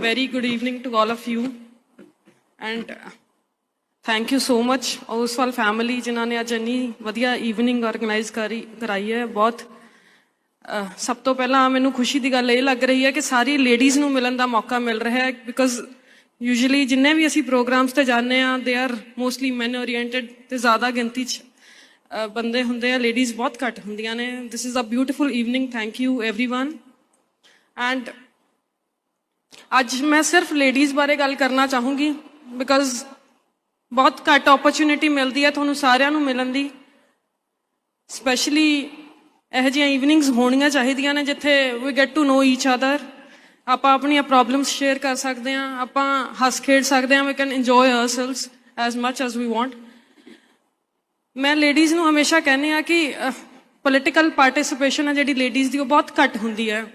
very good evening to all of you. And uh, thank you so much Oswal family ਜਿਨ੍ਹਾਂ ਨੇ ਅੱਜ ਇੰਨੀ ਵਧੀਆ ਈਵਨਿੰਗ ਆਰਗੇਨਾਈਜ਼ ਕਰੀ ਕਰਾਈ ਹੈ ਬਹੁਤ ਅਹ, ਸਭ ਤੋਂ ਪਹਿਲਾਂ ਮੈਨੂੰ ਖੁਸ਼ੀ ਦੀ ਗੱਲ ਇਹ ਲੱਗ ਰਹੀ ਹੈ ਕਿ ਸਾਰੀ ਲੇਡੀਜ਼ ਨੂੰ ਮਿਲਣ ਦਾ ਮੌਕਾ ਮਿਲ ਰਿਹਾ ਹੈ ਬਿਕਾਜ਼ ਯੂਜੂਲੀ ਜਿੰਨੇ ਵੀ ਅਸੀਂ ਪ੍ਰੋਗਰਾਮਸ ਤੇ ਜਾਂਦੇ ਆ they are mostly man oriented ਤੇ ਜ਼ਿਆਦਾ ਗਿਣਤੀ ਚ ਅਹ, ਬੰਦੇ ਹੁੰਦੇ ਆ ਲੇਡੀਜ਼ ਬਹੁਤ ਘੱਟ ਹੁੰਦੀਆਂ ਨੇ this is a beautiful evening thank you everyone and ਅੱਜ ਮੈਂ ਸਿਰਫ ਲੇਡੀਜ਼ ਬਾਰੇ ਗੱਲ ਕਰਨਾ ਚਾਹੂੰਗੀ ਬਿਕਾਜ਼ ਬਹੁਤ ਘੱਟ ਓਪਰਚ्युनिटी ਮਿਲਦੀ ਹੈ ਤੁਹਾਨੂੰ ਸਾਰਿਆਂ ਨੂੰ ਮਿਲਣ ਦੀ। ਸਪੈਸ਼ਲੀ ਇਹ ਜਿਹੀਆਂ ਈਵਨਿੰਗਸ ਹੋਣੀਆਂ ਚਾਹੀਦੀਆਂ ਨੇ ਜਿੱਥੇ ਵੀ get to know each other ਆਪਾਂ ਆਪਣੀਆਂ ਪ੍ਰੋਬਲਮਸ ਸ਼ੇਅਰ ਕਰ ਸਕਦੇ ਹਾਂ, ਆਪਾਂ ਹੱਸ ਖੇਡ ਸਕਦੇ ਹਾਂ we can enjoy ourselves as much as we want ਮੈਂ ਲੇਡੀਜ਼ ਨੂੰ ਹਮੇਸ਼ਾ ਕਹਿੰਨੇ ਆ ਕਿ ਪੋਲਿਟੀਕਲ ਪਾਰਟਿਸਿਪੇਸ਼ਨ ਹੈ ਜਿਹੜੀ ਲੇਡੀਜ਼ ਦੀ, ਉਹ ਬਹੁਤ ਘੱਟ ਹੁੰਦੀ ਹੈ।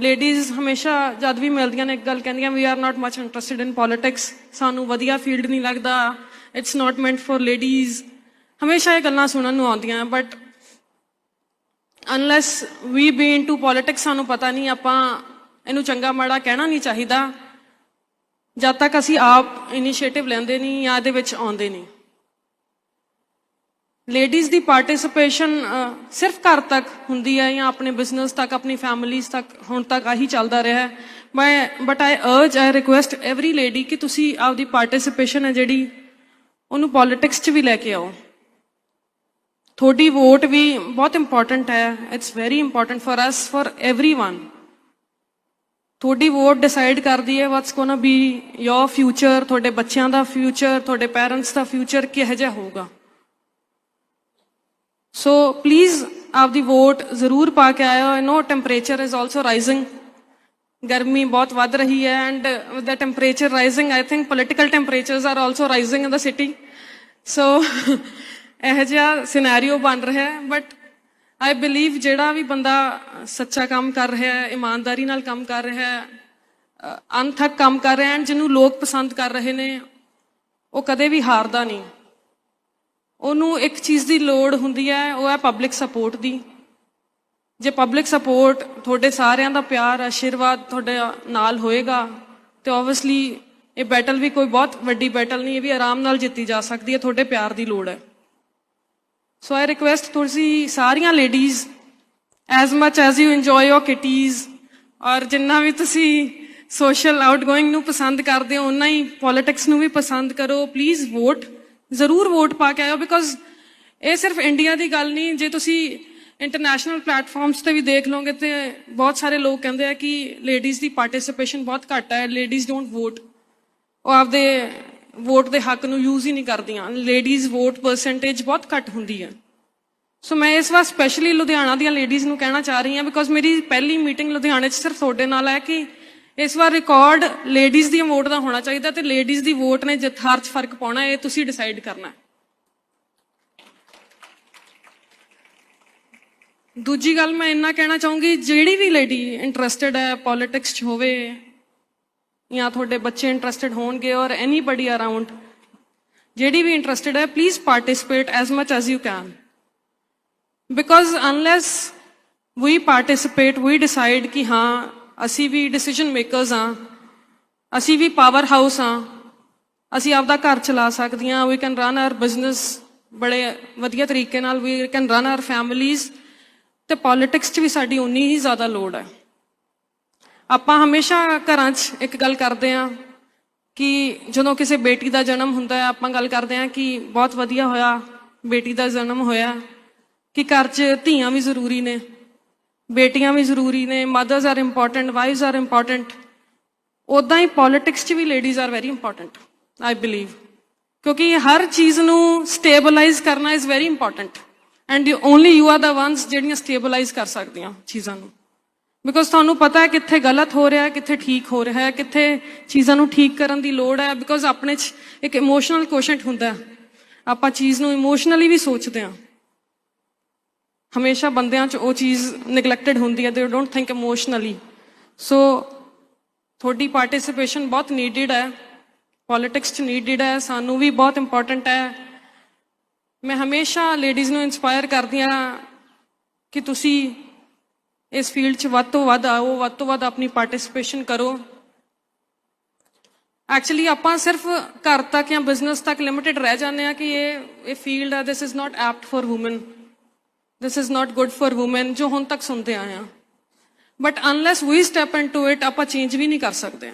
ਲੇਡੀਜ਼ ਹਮੇਸ਼ਾ ਜਦ ਵੀ ਮਿਲਦੀਆਂ ਨੇ ਇੱਕ ਗੱਲ ਕਹਿੰਦੀਆਂ we are not much interested in politics ਸਾਨੂੰ ਵਧੀਆ ਫੀਲਡ ਨਹੀਂ ਲੱਗਦਾ। It's not meant for ladies ਹਮੇਸ਼ਾ ਇਹ ਗੱਲਾਂ ਸੁਣਨ ਨੂੰ ਆਉਂਦੀਆਂ but unless we be into politics ਸਾਨੂੰ ਪਤਾ ਨਹੀਂ, ਆਪਾਂ ਇਹਨੂੰ ਚੰਗਾ ਮਾੜਾ ਕਹਿਣਾ ਨਹੀਂ ਚਾਹੀਦਾ। ਜਦ ਤੱਕ ਅਸੀਂ ਆਪ ਇਨੀਸ਼ੀਏਟਿਵ ਲੈਂਦੇ ਨਹੀਂ ਜਾਂ ਇਹਦੇ ਵਿੱਚ ਆਉਂਦੇ ਨਹੀਂ। ਲੇਡੀਜ਼ ਦੀ ਪਾਰਟਿਸਿਪੇਸ਼ਨ ਸਿਰਫ ਘਰ ਤੱਕ ਹੁੰਦੀ ਹੈ ਜਾਂ ਆਪਣੇ ਬਿਜ਼ਨਸ ਤੱਕ, ਆਪਣੀ ਫੈਮਿਲੀਜ਼ ਤੱਕ, ਹੁਣ ਤੱਕ ਆਹੀ ਚੱਲਦਾ ਰਿਹਾ ਮੈਂ but I urge I request every lady ਕਿ ਤੁਸੀਂ ਆਪਦੀ ਪਾਰਟਿਸਿਪੇਸ਼ਨ ਹੈ ਜਿਹੜੀ, ਉਹਨੂੰ ਪੋਲਿਟਿਕਸ 'ਚ ਵੀ ਲੈ ਕੇ ਆਓ। ਤੁਹਾਡੀ ਵੋਟ ਵੀ ਬਹੁਤ ਇੰਪੋਰਟੈਂਟ ਹੈ। It's very important for us for everyone ਤੁਹਾਡੀ ਵੋਟ ਡਿਸਾਈਡ ਕਰਦੀ ਹੈ what's gonna be your future ਤੁਹਾਡੇ ਬੱਚਿਆਂ ਦਾ ਫਿਊਚਰ ਤੁਹਾਡੇ ਪੇਰੈਂਟਸ ਦਾ ਫਿਊਚਰ ਕਿਹੋ ਜਿਹਾ ਹੋਊਗਾ। ਸੋ ਪਲੀਜ਼ ਆਪਦੀ ਵੋਟ ਜ਼ਰੂਰ ਪਾ ਕੇ ਆਇਓ I know temperature is also rising ਗਰਮੀ ਬਹੁਤ ਵੱਧ ਰਹੀ ਹੈ and with the temperature rising I think political temperatures are also rising in the city so ਇਹ ਜਿਹਾ ਸਿਨੈਰੀਓ ਬਣ ਰਿਹਾ ਹੈ ਬਟ ਆਈ ਬਲੀਵ ਜਿਹੜਾ ਵੀ ਬੰਦਾ ਸੱਚਾ ਕੰਮ ਕਰ ਰਿਹਾ ਹੈ ਇਮਾਨਦਾਰੀ ਨਾਲ ਕੰਮ ਕਰ ਰਿਹਾ ਹੈ ਅ, ਅਣਥੱਕ ਕੰਮ ਕਰ ਰਿਹਾ ਹੈ ਜਿਹਨੂੰ ਲੋਕ ਪਸੰਦ ਕਰ ਰਹੇ ਨੇ ਉਹ ਕਦੇ ਵੀ ਹਾਰਦਾ ਨਹੀਂ ਉਹਨੂੰ ਇੱਕ ਚੀਜ਼ ਦੀ ਲੋੜ ਹੁੰਦੀ ਹੈ, ਉਹ ਹੈ ਪਬਲਿਕ ਸਪੋਰਟ ਦੀ। ਜੇ ਪਬਲਿਕ ਸਪੋਰਟ ਤੁਹਾਡੇ ਸਾਰਿਆਂ ਦਾ ਪਿਆਰ, ਆਸ਼ੀਰਵਾਦ ਤੁਹਾਡੇ ਨਾਲ ਹੋਏਗਾ, ਤੇ ਆਬਵੀਅਸਲੀ ਇਹ ਬੈਟਲ ਵੀ ਕੋਈ ਬਹੁਤ ਵੱਡੀ ਬੈਟਲ ਨਹੀਂ, ਇਹ ਵੀ ਆਰਾਮ ਨਾਲ ਜਿੱਤੀ ਜਾ ਸਕਦੀ ਹੈ, ਤੁਹਾਡੇ ਪਿਆਰ ਦੀ ਲੋੜ ਹੈ। ਸੋ ਆਈ ਰਿਕੁਐਸਟ ਤੁਸੀਂ ਸਾਰੀਆਂ ladies as much as you enjoy your kitties ਔਰ ਜਿੰਨਾ ਵੀ ਤੁਸੀਂ ਸੋਸ਼ਲ ਆਊਟਗੋਇੰਗ ਨੂੰ ਪਸੰਦ ਕਰਦੇ ਹੋ ਉਨਾ ਹੀ ਪੋਲਿਟਿਕਸ ਨੂੰ ਵੀ ਪਸੰਦ ਕਰੋ। ਪਲੀਜ਼ ਵੋਟ ਜ਼ਰੂਰ ਵੋਟ ਪਾ ਕੇ ਆਇਓ ਬਿਕੋਜ਼ ਇਹ ਸਿਰਫ ਇੰਡੀਆ ਦੀ ਗੱਲ ਨਹੀਂ, ਜੇ ਤੁਸੀਂ ਇੰਟਰਨੈਸ਼ਨਲ ਪਲੇਟਫਾਰਮਸ ਤੇ ਵੀ ਦੇਖ ਲਓਗੇ ਤੇ ਬਹੁਤ ਸਾਰੇ ਲੋਕ ਕਹਿੰਦੇ ਆ ਕਿ ਲੇਡੀਜ਼ ਦੀ ਪਾਰਟਿਸਿਪੇਸ਼ਨ ਬਹੁਤ ਘੱਟ ਹੈ ਲੇਡੀਜ਼ ਡੋਨਟ ਵੋਟ ਉਹ ਆਪਦੇ ਵੋਟ ਦੇ ਹੱਕ ਨੂੰ ਯੂਜ਼ ਹੀ ਨਹੀਂ ਕਰਦੀਆਂ। ਲੇਡੀਜ਼ ਵੋਟ ਪਰਸੈਂਟੇਜ ਬਹੁਤ ਘੱਟ ਹੁੰਦੀ ਹੈ। ਸੋ ਮੈਂ ਇਸ ਵਾਰ ਸਪੈਸ਼ਲੀ ਲੁਧਿਆਣਾ ਦੀਆਂ ਲੇਡੀਜ਼ ਨੂੰ ਕਹਿਣਾ ਚਾਹ ਰਹੀ ਹਾਂ ਬਿਕੋਜ਼ ਮੇਰੀ ਪਹਿਲੀ ਮੀਟਿੰਗ ਲੁਧਿਆਣੇ 'ਚ ਸਿਰਫ ਤੁਹਾਡੇ ਨਾਲ ਹੈ ਕਿ ਇਸ ਵਾਰ ਰਿਕਾਰਡ ਲੇਡੀਜ਼ ਦੀ ਵੋਟ ਦਾ ਹੋਣਾ ਚਾਹੀਦਾ ਤੇ ਲੇਡੀਜ਼ ਦੀ ਵੋਟ ਨੇ ਜਿੱਤ ਹਾਰ 'ਚ ਫ਼ਰਕ ਪਾਉਣਾ, ਇਹ ਤੁਸੀਂ ਡਿਸਾਈਡ ਕਰਨਾ ਦੂਜੀ ਗੱਲ ਮੈਂ ਇੰਨਾ ਕਹਿਣਾ ਚਾਹੂੰਗੀ, ਜਿਹੜੀ ਵੀ ਲੇਡੀ ਇੰਟਰਸਟਿਡ ਹੈ ਪੋਲਿਟਿਕਸ 'ਚ ਹੋਵੇ ਜਾਂ ਤੁਹਾਡੇ ਬੱਚੇ ਇੰਟਰਸਟਿਡ ਹੋਣਗੇ ਔਰ ਐਨੀਬਡੀ ਅਰਾਊਂਡ ਜਿਹੜੀ ਵੀ ਇੰਟਰਸਟਿਡ ਹੈ please participate as much as you can because unless we participate we decide ਕਿ ਹਾਂ ਅਸੀਂ ਵੀ ਡਿਸੀਜਨ ਮੇਕਰਸ ਹਾਂ, ਅਸੀਂ ਵੀ ਪਾਵਰ ਹਾਊਸ ਹਾਂ, ਅਸੀਂ ਆਪਦਾ ਘਰ ਚਲਾ ਸਕਦੀਆਂ we can run our business ਬੜੇ ਵਧੀਆ ਤਰੀਕੇ ਨਾਲ we can run our families ਤੇ ਪੋਲਿਟਿਕਸ 'ਚ ਵੀ ਸਾਡੀ ਉਨੀ ਹੀ ਜ਼ਿਆਦਾ ਲੋੜ ਹੈ। ਆਪਾਂ ਹਮੇਸ਼ਾ ਘਰਾਂ 'ਚ ਇੱਕ ਗੱਲ ਕਰਦੇ ਆ ਕਿ ਜਦੋਂ ਕਿਸੇ ਬੇਟੀ ਦਾ ਜਨਮ ਹੁੰਦਾ ਹੈ, ਆਪਾਂ ਗੱਲ ਕਰਦੇ ਆ ਕਿ ਬਹੁਤ ਵਧੀਆ ਹੋਇਆ, ਬੇਟੀ ਦਾ ਜਨਮ ਹੋਇਆ, ਕਿ ਘਰ 'ਚ ਧੀਆਂ ਵੀ ਜ਼ਰੂਰੀ ਨੇ। ਬੇਟੀਆਂ ਵੀ ਜ਼ਰੂਰੀ ਨੇ mothers are important wives are important ਉਦਾਂ ਹੀ ਪੋਲਿਟਿਕਸ 'ਚ ਵੀ ladies are very important I believe ਕਿਉਂਕਿ ਹਰ ਚੀਜ਼ ਨੂੰ ਸਟੇਬਲਾਈਜ਼ ਕਰਨਾ is very important and you only you are the ones ਜਿਹੜੀਆਂ ਸਟੇਬਲਾਈਜ਼ ਕਰ ਸਕਦੀਆਂ ਚੀਜ਼ਾਂ ਨੂੰ. ਬਿਕੋਜ਼ ਤੁਹਾਨੂੰ ਪਤਾ ਹੈ ਕਿੱਥੇ ਗਲਤ ਹੋ ਰਿਹਾ ਹੈ, ਕਿੱਥੇ ਠੀਕ ਹੋ ਰਿਹਾ ਹੈ, ਕਿੱਥੇ ਚੀਜ਼ਾਂ ਨੂੰ ਠੀਕ ਕਰਨ ਦੀ ਲੋੜ ਹੈ ਬਿਕੋਜ਼ ਆਪਣੇ 'ਚ ਇੱਕ ਇਮੋਸ਼ਨਲ ਕੋਸ਼ੈਂਟ ਹੁੰਦਾ ਆਪਾਂ ਚੀਜ਼ ਨੂੰ ਇਮੋਸ਼ਨਲੀ ਵੀ ਸੋਚਦੇ ਹਾਂ। ਹਮੇਸ਼ਾ ਬੰਦਿਆਂ 'ਚ ਉਹ ਚੀਜ਼ ਨੈਗਲੈਕਟਡ ਹੁੰਦੀ ਹੈ ਦੇ ਡੋਨਟ ਥਿੰਕ ਇਮੋਸ਼ਨਲੀ ਸੋ ਤੁਹਾਡੀ ਪਾਰਟਿਸਿਪੇਸ਼ਨ ਬਹੁਤ ਨੀਡਡ ਹੈ ਪੋਲਿਟਿਕਸ 'ਚ ਨੀਡਡ ਹੈ, ਸਾਨੂੰ ਵੀ ਬਹੁਤ ਇੰਪੋਰਟੈਂਟ ਹੈ। ਮੈਂ ਹਮੇਸ਼ਾ ਲੇਡੀਜ਼ ਨੂੰ ਇਨਸਪਾਇਰ ਕਰਦੀ ਹਾਂ ਕਿ ਤੁਸੀਂ ਇਸ ਫੀਲਡ 'ਚ ਵੱਧ ਤੋਂ ਵੱਧ ਆਓ, ਵੱਧ ਤੋਂ ਵੱਧ ਆਪਣੀ ਪਾਰਟਿਸਿਪੇਸ਼ਨ ਕਰੋ। ਐਕਚੁਅਲੀ ਆਪਾਂ ਸਿਰਫ ਘਰ ਤੱਕ ਜਾਂ ਬਿਜ਼ਨਸ ਤੱਕ ਲਿਮਿਟਿਡ ਰਹਿ ਜਾਂਦੇ ਆ ਕਿ ਇਹ ਇਹ ਫੀਲਡ ਹੈ this is not apt for women this is not good for women ਜੋ ਹੁਣ ਤੱਕ ਸੁਣਦੇ ਆਏ ਆ। But unless we step into it ਆਪਾਂ ਚੇਂਜ ਵੀ ਨਹੀਂ ਕਰ ਸਕਦੇ।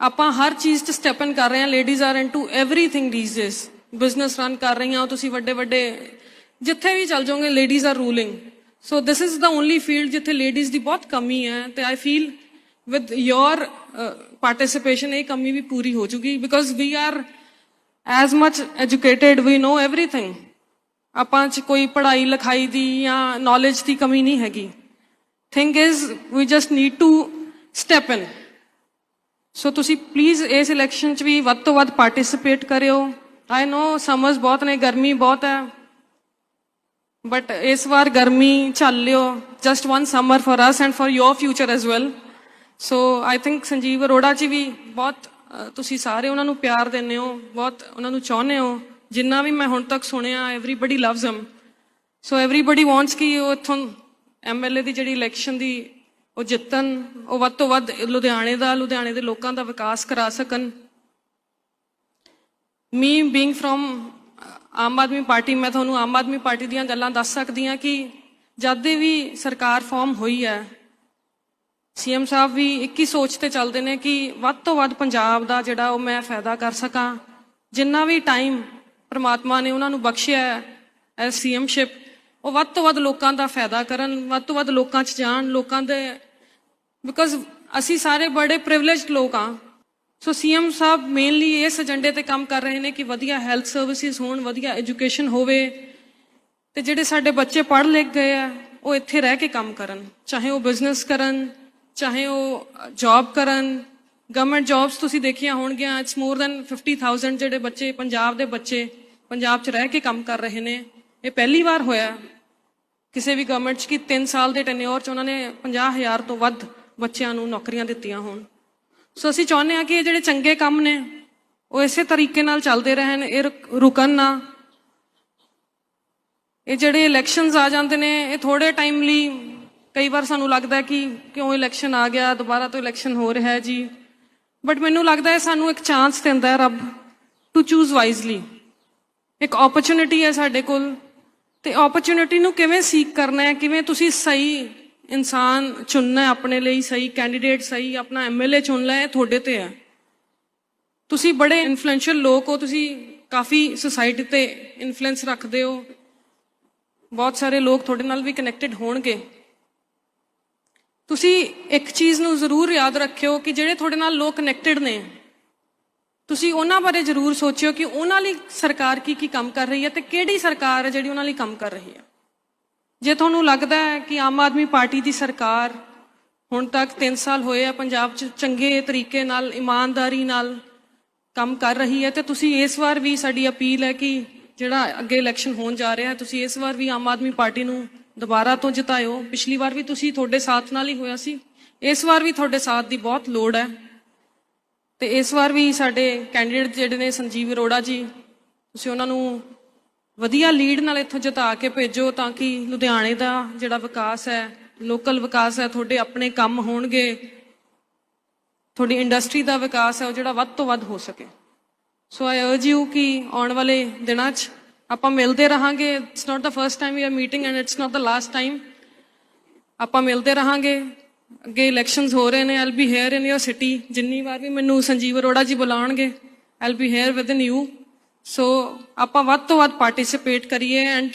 ਆਪਾਂ ਹਰ ਚੀਜ਼ 'ਚ ਸਟੈਪ ਇਨ ਕਰ ਰਹੇ ਆ। Ladies are into everything these days business run ਕਰ ਰਹੀਆਂ ਹੋ ਤੁਸੀਂ ਵੱਡੇ ਵੱਡੇ ਜਿੱਥੇ ਵੀ ਚੱਲ ਜਾਓਗੇ ladies are ruling so this is the only field ਜਿੱਥੇ ਲੇਡੀਜ਼ ਦੀ ਬਹੁਤ ਕਮੀ ਹੈ। ਤੇ I feel with your participation ਇਹ ਕਮੀ ਵੀ ਪੂਰੀ ਹੋ ਜੂਗੀ। Because we are as much educated we know everything ਆਪਾਂ 'ਚ ਕੋਈ ਪੜ੍ਹਾਈ ਲਿਖਾਈ ਦੀ ਜਾਂ ਨੌਲੇਜ ਦੀ ਕਮੀ ਨਹੀਂ ਹੈਗੀ। Thing is we just need to step in so ਤੁਸੀਂ ਪਲੀਜ਼ ਇਸ ਇਲੈਕਸ਼ਨ 'ਚ ਵੀ ਵੱਧ ਤੋਂ ਵੱਧ ਪਾਰਟਿਸਿਪੇਟ ਕਰਿਓ। ਆਈ نو ਸਮਰਸ ਬਹੁਤ ਨੇ, ਗਰਮੀ ਬਹੁਤ ਹੈ। ਬਟ ਇਸ ਵਾਰ ਗਰਮੀ ਝੱਲ ਲਿਓ। Just one summer for us and for your future as well so I think Sanjeev Arora ji ਵੀ ਬਹੁਤ ਤੁਸੀਂ ਸਾਰੇ ਉਹਨਾਂ ਨੂੰ ਪਿਆਰ ਦਿੰਦੇ ਹੋ, ਬਹੁਤ ਉਹਨਾਂ ਨੂੰ ਚਾਹੁੰਦੇ ਹੋ। ਜਿੰਨਾ ਵੀ ਮੈਂ ਹੁਣ ਤੱਕ ਸੁਣਿਆ everybody loves him so everybody wants ਕਿ ਉਹ ਇਥੋਂ ਐਮਐਲਏ ਦੀ ਜਿਹੜੀ ਇਲੈਕਸ਼ਨ ਦੀ ਉਹ ਜਿੱਤਣ, ਉਹ ਵੱਧ ਤੋਂ ਵੱਧ ਲੁਧਿਆਣੇ ਦਾ, ਲੁਧਿਆਣੇ ਦੇ ਲੋਕਾਂ ਦਾ ਵਿਕਾਸ ਕਰਾ ਸਕਣ। Me being from Aam Aadmi Party, ਮੈਂ ਤੁਹਾਨੂੰ ਆਮ ਆਦਮੀ ਪਾਰਟੀ ਦੀਆਂ ਗੱਲਾਂ ਦੱਸ ਸਕਦੀ ਹਾਂ ਕਿ ਜਦ ਦੀ ਵੀ ਸਰਕਾਰ ਫਾਰਮ ਹੋਈ ਹੈ ਸੀਐਮ ਸਾਹਿਬ ਵੀ ਇੱਕ ਹੀ ਸੋਚ ਤੇ ਚੱਲਦੇ ਨੇ ਕਿ ਵੱਧ ਤੋਂ ਵੱਧ ਪੰਜਾਬ ਦਾ ਜਿਹੜਾ ਉਹ ਮੈਂ ਫਾਇਦਾ ਕਰ ਸਕਾਂ। ਜਿੰਨਾ ਵੀ ਟਾਈਮ ਪਰਮਾਤਮਾ ਨੇ ਉਹਨਾਂ ਨੂੰ ਬਖਸ਼ਿਆ ਹੈ ਐਸ ਸੀਐਮਸ਼ਿਪ। ਉਹ ਵੱਧ ਤੋਂ ਵੱਧ ਲੋਕਾਂ ਦਾ ਫਾਇਦਾ ਕਰਨ, ਵੱਧ ਤੋਂ ਵੱਧ ਲੋਕਾਂ 'ਚ ਜਾਣ, ਲੋਕਾਂ ਦੇ ਬਿਕਾਜ਼ ਅਸੀਂ ਸਾਰੇ ਬੜੇ ਪ੍ਰਿਵਿਲੇਜਡ ਲੋਕ ਆ ਸੋ ਸੀਐਮ ਸਾਹਿਬ ਮੇਨਲੀ ਇਸ ਏਜੰਡੇ ਤੇ ਕੰਮ ਕਰ ਰਹੇ ਨੇ ਕਿ ਵਧੀਆ ਹੈਲਥ ਸਰਵਿਸਿਜ਼ ਹੋਣ, ਵਧੀਆ ਐਜੂਕੇਸ਼ਨ ਹੋਵੇ ਤੇ ਜਿਹੜੇ ਸਾਡੇ ਬੱਚੇ ਪੜ੍ਹ ਲਿਖ ਗਏ ਆ, ਉਹ ਇੱਥੇ ਰਹਿ ਕੇ ਕੰਮ ਕਰਨ। ਚਾਹੇ ਉਹ ਬਿਜ਼ਨਸ ਕਰਨ, ਚਾਹੇ ਉਹ ਜੌਬ ਕਰਨ। ਗਵਰਨਮੈਂਟ ਜੌਬਸ ਤੁਸੀਂ ਦੇਖੀਆਂ ਹੋਣਗੀਆਂ ਇਟਸ ਮੋਰ ਦੈਨ 50000 ਜਿਹੜੇ ਬੱਚੇ, ਪੰਜਾਬ ਦੇ ਬੱਚੇ ਪੰਜਾਬ 'ਚ ਰਹਿ ਕੇ ਕੰਮ ਕਰ ਰਹੇ ਨੇ। ਇਹ ਪਹਿਲੀ ਵਾਰ ਹੋਇਆ ਕਿਸੇ ਵੀ ਗਵਰਨਮੈਂਟ 'ਚ ਕਿ 3 ਸਾਲ ਦੇ ਟੈਨਿਓਰ 'ਚ ਉਹਨਾਂ ਨੇ 50000 ਤੋਂ ਵੱਧ ਬੱਚਿਆਂ ਨੂੰ ਨੌਕਰੀਆਂ ਦਿੱਤੀਆਂ ਹੋਣ। ਸੋ ਅਸੀਂ ਚਾਹੁੰਦੇ ਹਾਂ ਕਿ ਇਹ ਜਿਹੜੇ ਚੰਗੇ ਕੰਮ ਨੇ, ਉਹ ਇਸੇ ਤਰੀਕੇ ਨਾਲ ਚੱਲਦੇ ਰਹਿਣ, ਇਹ ਰੁਕ- ਰੁਕਣ ਨਾ। ਇਹ ਜਿਹੜੇ ਇਲੈਕਸ਼ਨਸ ਆ ਜਾਂਦੇ ਨੇ, ਇਹ ਥੋੜੇ ਟਾਈਮ ਲਈ ਕਈ ਵਾਰ ਸਾਨੂੰ ਲੱਗਦਾ ਕਿ ਕਿਉਂ ਇਲੈਕਸ਼ਨ ਆ ਗਿਆ, ਦੁਬਾਰਾ ਤੋਂ ਇਲੈਕਸ਼ਨ ਹੋ ਰਿਹਾ ਹੈ ਜੀ। ਬਟ ਮੈਨੂੰ ਲੱਗਦਾ ਹੈ ਸਾਨੂੰ ਇੱਕ ਚਾਂਸ ਦਿੰਦਾ ਹੈ ਰੱਬ ਟੂ ਚੂਜ਼ ਵਾਈਜ਼ਲੀ ਇੱਕ ਓਪਰਚੁਨਿਟੀ ਹੈ ਸਾਡੇ ਕੋਲ। ਤੇ ਓਪਰਚੁਨਿਟੀ ਨੂੰ ਕਿਵੇਂ ਸੀਕ ਕਰਨਾ ਹੈ? ਕਿਵੇਂ ਤੁਸੀਂ ਸਹੀ ਇਨਸਾਨ ਚੁਣਨਾ ਹੈ ਆਪਣੇ ਲਈ? ਸਹੀ ਕੈਂਡੀਡੇਟ ਸਹੀ ਆਪਣਾ ਐਮਐਲਏ ਚੁਣਨਾ ਹੈ? ਤੁਹਾਡੇ ਤੇ ਹੈ। ਤੁਸੀਂ ਬੜੇ ਇਨਫਲੂਐਂਸ਼ੀਅਲ ਲੋਕ ਹੋ। ਤੁਸੀਂ ਕਾਫੀ ਸੋਸਾਇਟੀ ਤੇ ਇਨਫਲੂਐਂਸ ਰੱਖਦੇ ਹੋ। ਬਹੁਤ ਸਾਰੇ ਲੋਕ ਤੁਹਾਡੇ ਨਾਲ ਵੀ ਕਨੈਕਟਡ ਹੋਣਗੇ। ਤੁਸੀਂ ਇੱਕ ਚੀਜ਼ ਨੂੰ ਜ਼ਰੂਰ ਯਾਦ ਰੱਖਿਓ ਕਿ ਜਿਹੜੇ ਤੁਹਾਡੇ ਨਾਲ ਲੋਕ ਕਨੈਕਟਡ ਨੇ ਤੁਸੀਂ ਉਹਨਾਂ ਬਾਰੇ ਜ਼ਰੂਰ ਸੋਚਿਓ ਕਿ ਉਹਨਾਂ ਲਈ ਸਰਕਾਰ ਕੀ ਕੀ ਕੰਮ ਕਰ ਰਹੀ ਹੈ ਤੇ ਕਿਹੜੀ ਸਰਕਾਰ ਹੈ ਜਿਹੜੀ ਉਹਨਾਂ ਲਈ ਕੰਮ ਕਰ ਰਹੀ ਹੈ। ਜੇ ਤੁਹਾਨੂੰ ਲੱਗਦਾ ਹੈ ਕਿ ਆਮ ਆਦਮੀ ਪਾਰਟੀ ਦੀ ਸਰਕਾਰ ਹੁਣ ਤੱਕ 3 ਸਾਲ ਹੋਏ ਆ, ਪੰਜਾਬ 'ਚ ਚੰਗੇ ਤਰੀਕੇ ਨਾਲ, ਇਮਾਨਦਾਰੀ ਨਾਲ ਕੰਮ ਕਰ ਰਹੀ ਹੈ, ਤੇ ਤੁਸੀਂ ਇਸ ਵਾਰ ਵੀ ਸਾਡੀ ਅਪੀਲ ਹੈ ਕਿ ਜਿਹੜਾ ਅੱਗੇ ਇਲੈਕਸ਼ਨ ਹੋਣ ਜਾ ਰਿਹਾ, ਤੁਸੀਂ ਇਸ ਵਾਰ ਵੀ ਆਮ ਆਦਮੀ ਪਾਰਟੀ ਨੂੰ ਦੁਬਾਰਾ ਤੋਂ ਜਿਤਾਇਓ। ਪਿਛਲੀ ਵਾਰ ਵੀ ਤੁਸੀਂ ਤੁਹਾਡੇ ਸਾਥ ਨਾਲ ਹੀ ਹੋਇਆ ਸੀ। ਇਸ ਵਾਰ ਵੀ ਤੁਹਾਡੇ ਸਾਥ ਦੀ ਬਹੁਤ ਲੋੜ ਹੈ। ਤੇ ਇਸ ਵਾਰ ਵੀ ਸਾਡੇ ਕੈਂਡੀਡੇਟ ਜਿਹੜੇ ਨੇ ਸੰਜੀਵ ਅਰੋੜਾ ਜੀ, ਤੁਸੀਂ ਉਹਨਾਂ ਨੂੰ ਵਧੀਆ ਲੀਡ ਨਾਲ ਇੱਥੋਂ ਜਿਤਾ ਕੇ ਭੇਜੋ ਤਾਂ ਕਿ ਲੁਧਿਆਣੇ ਦਾ ਜਿਹੜਾ ਵਿਕਾਸ ਹੈ ਲੋਕਲ ਵਿਕਾਸ ਹੈ, ਤੁਹਾਡੇ ਆਪਣੇ ਕੰਮ ਹੋਣਗੇ, ਤੁਹਾਡੀ ਇੰਡਸਟਰੀ ਦਾ ਵਿਕਾਸ ਹੈ, ਉਹ ਜਿਹੜਾ ਵੱਧ ਤੋਂ ਵੱਧ ਹੋ ਸਕੇ। ਸੋ ਆਈ ਅਰਜ ਯੂ ਕਿ ਆਉਣ ਵਾਲੇ ਦਿਨਾਂ 'ਚ ਆਪਾਂ ਮਿਲਦੇ ਰਹਾਂਗੇ। It's not the first time we are meeting and it's not the last time ਆਪਾਂ ਮਿਲਦੇ ਰਹਾਂਗੇ। ਅੱਗੇ ਇਲੈਕਸ਼ਨਸ ਹੋ ਰਹੇ ਨੇ I'll be here in your city ਜਿੰਨੀ ਵਾਰ ਵੀ ਮੈਨੂੰ Sanjeev Arora ji ਬੁਲਾਣਗੇ I'll be here with in you so ਆਪਾਂ ਵੱਧ ਤੋਂ ਵੱਧ ਪਾਰਟਿਸਿਪੇਟ ਕਰੀਏ ਐਂਡ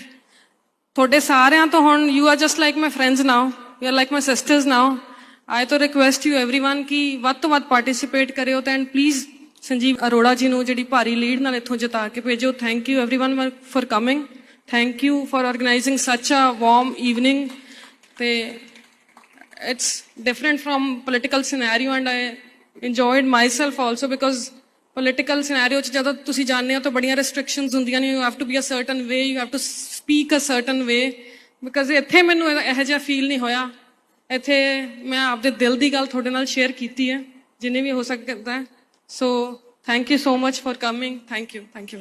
ਤੁਹਾਡੇ ਸਾਰਿਆਂ ਤੋਂ ਹੁਣ you are just like my friends now you are like my sisters now I ਤੋਂ ਰਿਕੁਐਸਟ ਯੂ एवरीवन ਕਿ ਵੱਧ ਤੋਂ ਵੱਧ ਪਾਰਟਿਸਿਪੇਟ ਕਰਿਓ ਤਾਂ ਐਂਡ ਪਲੀਜ਼ ਸੰਜੀਵ ਅਰੋੜਾ ਜੀ ਨੂੰ ਜਿਹੜੀ ਭਾਰੀ ਲੀਡ ਨਾਲ ਇੱਥੋਂ ਜਿਤਾ ਕੇ ਭੇਜੋ thank you everyone for coming thank you for organising such a warm evening ਤੇ it's different from political scenario and I enjoyed myself also because political scenario ਚ ਜਦੋਂ ਤੁਸੀਂ ਜਾਣਦੇ ਹੋ ਤਾਂ ਬੜੀਆਂ ਰੈਸਟ੍ਰਿਕਸ਼ਨਸ ਹੁੰਦੀਆਂ ਨੇ you have to be a certain way you have to speak a certain way because ਇੱਥੇ ਮੈਨੂੰ ਇਹ ਜਿਹਾ ਫੀਲ ਨਹੀਂ ਹੋਇਆ ਇੱਥੇ ਮੈਂ ਆਪਦੇ ਦਿਲ ਦੀ ਗੱਲ ਤੁਹਾਡੇ ਨਾਲ ਸ਼ੇਅਰ ਕੀਤੀ ਹੈ ਜਿੰਨੇ ਵੀ ਹੋ ਸਕਦਾ so thank you so much for coming thank you thank you